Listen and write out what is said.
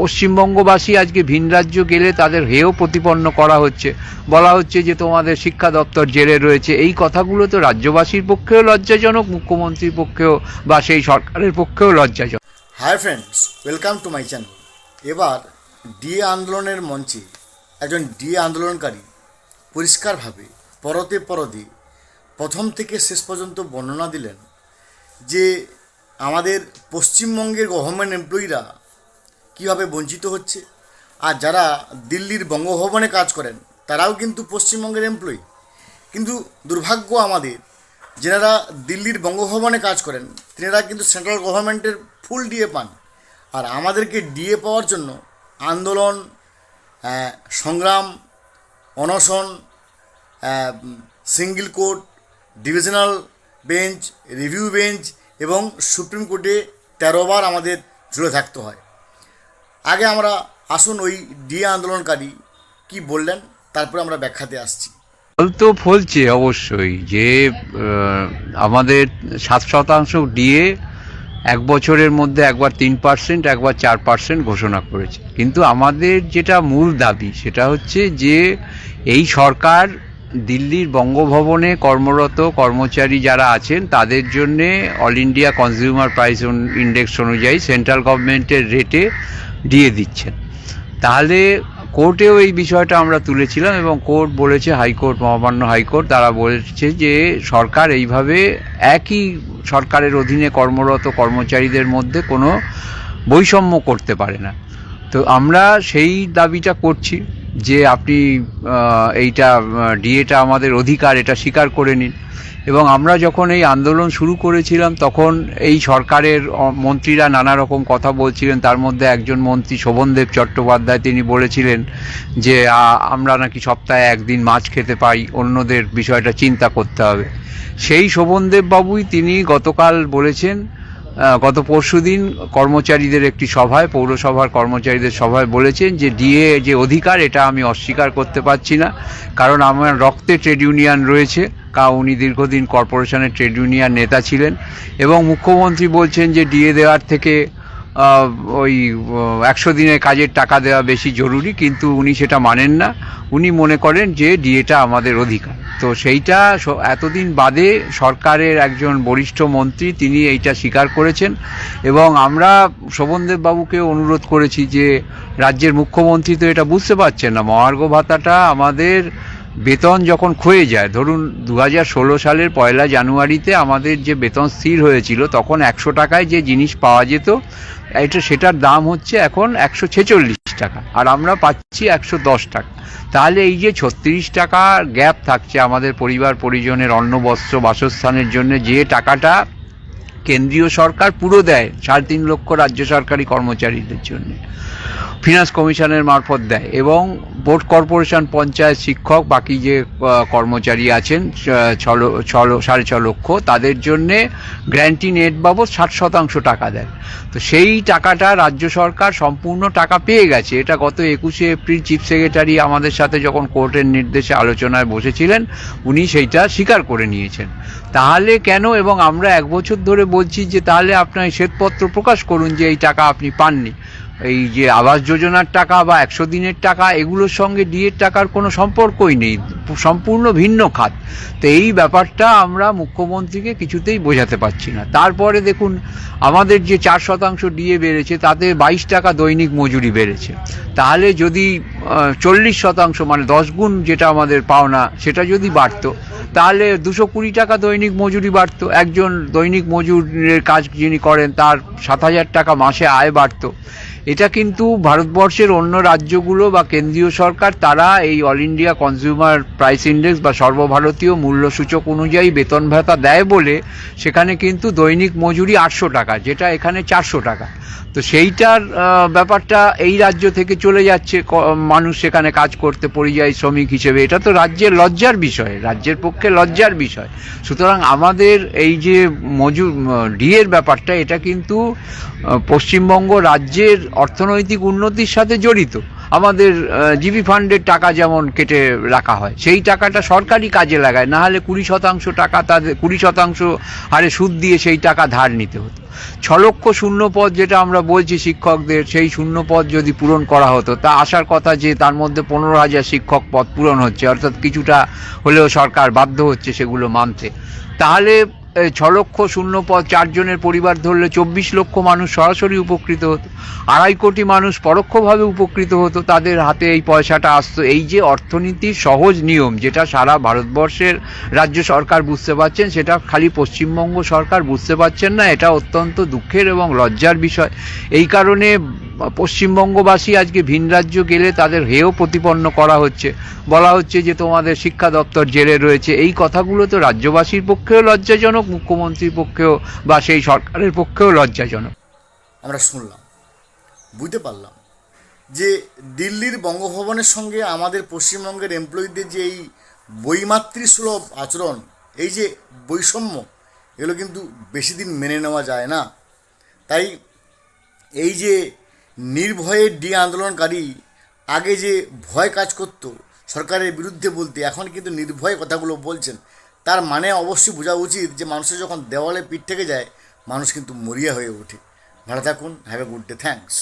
পশ্চিমবঙ্গবাসী আজকে ভিন রাজ্য গেলে তাদের হেয় প্রতিপন্ন করা হচ্ছে। বলা হচ্ছে যে তোমাদের শিক্ষা দপ্তর জেলে রয়েছে। এই কথাগুলো তো রাজ্যবাসীর পক্ষেও লজ্জাজনক, মুখ্যমন্ত্রীর পক্ষেও বা সেই সরকারের পক্ষেও লজ্জাজনক। Hi friends welcome to my channel এবার ডিএ আন্দোলনের মঞ্চে একজন ডিএ আন্দোলনকারী পরিষ্কারভাবে, পরতে পরতে প্রথম থেকে শেষ পর্যন্ত বর্ণনা দিলেন যে আমাদের পশ্চিমবঙ্গের গভর্নমেন্ট এমপ্লয়িরা কীভাবে বঞ্চিত হচ্ছে? আর যারা দিল্লির বঙ্গভবনে কাজ করেন, তারাও কিন্তু পশ্চিমবঙ্গের এমপ্লয়ি কিন্তু দুর্ভাগ্য আমাদের, যেনারা দিল্লির বঙ্গভবনে কাজ করেন, তিনারা কিন্তু সেন্ট্রাল গভর্নমেন্টের ফুল ডিএ পান। আর আমাদেরকে ডিএ পাওয়ার জন্য আন্দোলন সংগ্রাম, অনশন single court divisional bench review bench এবং সুপ্রিম কোর্টে তেরোবার আমাদের জুড়ে থাকতে হয়। আগে আমরা আসুন ওই ডিএ আন্দোলনকারী কি বললেন, তারপরে আমরা ব্যাখ্যাতে আসছি। ফল তো ফলছে অবশ্যই যে আমাদের সাত শতাংশ দিয়ে এক বছরের মধ্যে একবার তিন পার্সেন্ট, একবার চার পার্সেন্ট ঘোষণা করেছে। কিন্তু আমাদের যেটা মূল দাবি সেটা হচ্ছে যে, এই সরকার দিল্লির বঙ্গভবনে কর্মরত কর্মচারী যারা আছেন, তাদের জন্যে all India consumer price index অনুযায়ী সেন্ট্রাল গভর্নমেন্টের রেটে দিয়ে দিচ্ছেন। তাহলে কোর্টেও এই বিষয়টা আমরা তুলেছিলাম এবং কোর্ট বলেছে, হাইকোর্ট, মহামান্য হাইকোর্ট, তারা বলেছে যে সরকার এইভাবে একই সরকারের অধীনে কর্মরত কর্মচারীদের মধ্যে কোনো বৈষম্য করতে পারে না। তো আমরা সেই দাবিটা করছি যে আপনি এইটা ডিএটা আমাদের অধিকার, এটা স্বীকার করে নিন। এবং আমরা যখন এই আন্দোলন শুরু করেছিলাম, তখন এই সরকারের মন্ত্রীরা নানা রকম কথা বলছিলেন। তার মধ্যে একজন মন্ত্রী শোভনদেব চট্টোপাধ্যায়, তিনি বলেছিলেন যে আমরা নাকি সপ্তাহে একদিন মাছ খেতে পাই, অন্যদের বিষয়টা চিন্তা করতে হবে। সেই শোভনদেব বাবুই তিনি গতকাল বলেছেন গত পরশুদিন কর্মচারীদের একটি সভায়, পৌরসভার কর্মচারীদের সভায় বলেছেন যে ডিএ যে অধিকার, এটা আমি অস্বীকার করতে পারছি না। কারণ আমার রক্তে ট্রেড ইউনিয়ন রয়েছে। কা, উনি দীর্ঘদিন কর্পোরেশনের ট্রেড ইউনিয়ন নেতা ছিলেন এবং মুখ্যমন্ত্রী বলছেন যে ডিএ দেওয়ার থেকে ওই একশো দিনের কাজের টাকা দেওয়া বেশি জরুরি, কিন্তু উনি সেটা মানেন না। উনি মনে করেন যে ডিএটা আমাদের অধিকার। তো সেইটা এতদিন বাদে সরকারের একজন বরিষ্ঠ মন্ত্রী তিনি এইটা স্বীকার করেছেন এবং আমরা শোভনদেব বাবুকে অনুরোধ করেছি যে রাজ্যের মুখ্যমন্ত্রী তো এটা বুঝতে পারছেন না। মহার্ঘ ভাতাটা আমাদের বেতন যখন ক্ষয়ে যায়, ধরুন দু সালের পয়লা জানুয়ারিতে আমাদের যে বেতন স্থির হয়েছিল, তখন একশো টাকায় যে জিনিস পাওয়া যেত, এটা সেটার দাম হচ্ছে এখন একশো ছেচল্লিশ। টাকা। আর আমরা পাচ্ছি একশো দশ টাকা। তাহলে এই যে ছত্রিশ টাকা গ্যাপ থাকছে আমাদের পরিবার, পরিজনের অন্ন বস্ত্র বাসস্থানের জন্য, যে টাকাটা কেন্দ্রীয় সরকার পুরো দেয়, সাড়ে তিন লক্ষ রাজ্য সরকারি কর্মচারীদের জন্য। ফিনান্স কমিশনের মারফত দেয় এবং বোর্ড কর্পোরেশন পঞ্চায়েত শিক্ষক, বাকি যে কর্মচারী আছেন সাড়ে ছ লক্ষ, তাদের জন্যে গ্র্যান্টি নেট বাবদ ষাট শতাংশ টাকা দেন। তো সেই টাকাটা রাজ্য সরকার সম্পূর্ণ টাকা পেয়ে গেছে। এটা গত একুশে এপ্রিল চিফ সেক্রেটারি আমাদের সাথে যখন কোর্টের নির্দেশে আলোচনায় বসেছিলেন, উনি সেইটা স্বীকার করে নিয়েছেন। তাহলে কেন এবং আমরা এক বছর ধরে বলছি যে তাহলে আপনার শ্বেতপত্র প্রকাশ করুন যে এই টাকা আপনি পাননি। এই যে আবাস যোজনার টাকা বা একশো দিনের টাকা, এগুলোর সঙ্গে ডিএর টাকার কোনো সম্পর্কই নেই, সম্পূর্ণ ভিন্ন খাত। তো এই ব্যাপারটা আমরা মুখ্যমন্ত্রীকে কিছুতেই বোঝাতে পারছি না। তারপরে দেখুন, আমাদের যে চার শতাংশ ডিএ বেড়েছে, তাতে বাইশ টাকা দৈনিক মজুরি বেড়েছে। তাহলে যদি চল্লিশ শতাংশ মানে দশ গুণ যেটা আমাদের পাওনা, সেটা যদি বাড়তো, তাহলে দুশো কুড়ি টাকা দৈনিক মজুরি বাড়তো। একজন দৈনিক মজুরের কাজ যিনি করেন, তার সাত হাজার টাকা মাসে আয় বাড়তো। এটা কিন্তু ভারতবর্ষের অন্য রাজ্যগুলো বা কেন্দ্রীয় সরকার, তারা এই all India consumer price index বা সর্বভারতীয় মূল্য সূচক অনুযায়ী বেতন ভাতা দেয় বলে সেখানে কিন্তু দৈনিক মজুরি আটশো টাকা, যেটা এখানে চারশো টাকা। তো সেইটার ব্যাপারটা এই রাজ্য থেকে চলে যাচ্ছে মানুষ সেখানে কাজ করতে পরিযায়ী শ্রমিক হিসেবে। এটা তো রাজ্যের লজ্জার বিষয়, রাজ্যের পক্ষে লজ্জার বিষয়। সুতরাং আমাদের এই যে মজুর ডিএর ব্যাপারটা, এটা কিন্তু পশ্চিমবঙ্গ রাজ্যের অর্থনৈতিক উন্নতির সাথে জড়িত। আমাদের জিবি ফান্ডের টাকা যেমন কেটে রাখা হয়, সেই টাকাটা সরকারি কাজে লাগায় না হলে কুড়ি শতাংশ টাকা তাদের, কুড়ি শতাংশ হারে সুদ দিয়ে সেই টাকা ধার নিতে হতো। ছ লক্ষ শূন্য পদ যেটা আমরা বলছি শিক্ষকদের, সেই শূন্য পদ যদি পূরণ করা হতো, তা আসার কথা যে তার মধ্যে পনেরো হাজার শিক্ষক পদ পূরণ হচ্ছে, অর্থাৎ কিছুটা হলেও সরকার বাধ্য হচ্ছে সেগুলো মানতে। তাহলে ছ লক্ষ শূন্য পদ চারজনের পরিবার ধরলে চব্বিশ লক্ষ মানুষ সরাসরি উপকৃত হতো। আড়াই কোটি মানুষ পরোক্ষভাবে উপকৃত হতো। তাদের হাতে এই পয়সাটা আসতো। এই যে অর্থনীতির সহজ নিয়ম, যেটা সারা ভারতবর্ষের রাজ্য সরকার বুঝতে পারছেন, সেটা খালি পশ্চিমবঙ্গ সরকার বুঝতে পারছেন না, এটা অত্যন্ত দুঃখের এবং লজ্জার বিষয়। এই কারণে পশ্চিমবঙ্গবাসী আজকে ভিন রাজ্য গেলে তাদের হেয় প্রতিপন্ন করা হচ্ছে। বলা হচ্ছে যে তোমাদের শিক্ষা দপ্তর জেলে রয়েছে। এই কথাগুলো তো রাজ্যবাসীর পক্ষেও লজ্জাজনক, মুখ্যমন্ত্রীর পক্ষেও বা সেই সরকারের পক্ষেও লজ্জাজনক। আমরা শুনলাম, বুঝতে পারলাম যে দিল্লির বঙ্গভবনের সঙ্গে আমাদের পশ্চিমবঙ্গের এমপ্লয়ীদের যে এই বৈমাতৃসুলভ আচরণ, এই যে বৈষম্য, এগুলো কিন্তু বেশি দিন মেনে নেওয়া যায় না। তাই এই যে নির্ভয়ে ডি আন্দোলনকারী আগে যে ভয় কাজ করত সরকারের বিরুদ্ধে বলতে, এখন কিন্তু নির্ভয়ে কথাগুলো বলছেন। তার মানে অবশ্যই বোঝা উচিত যে মানুষের যখন দেওয়ালে পিঠ থেকে যায়, মানুষ কিন্তু মরিয়া হয়ে ওঠে। ভালো থাকুন have a good day thanks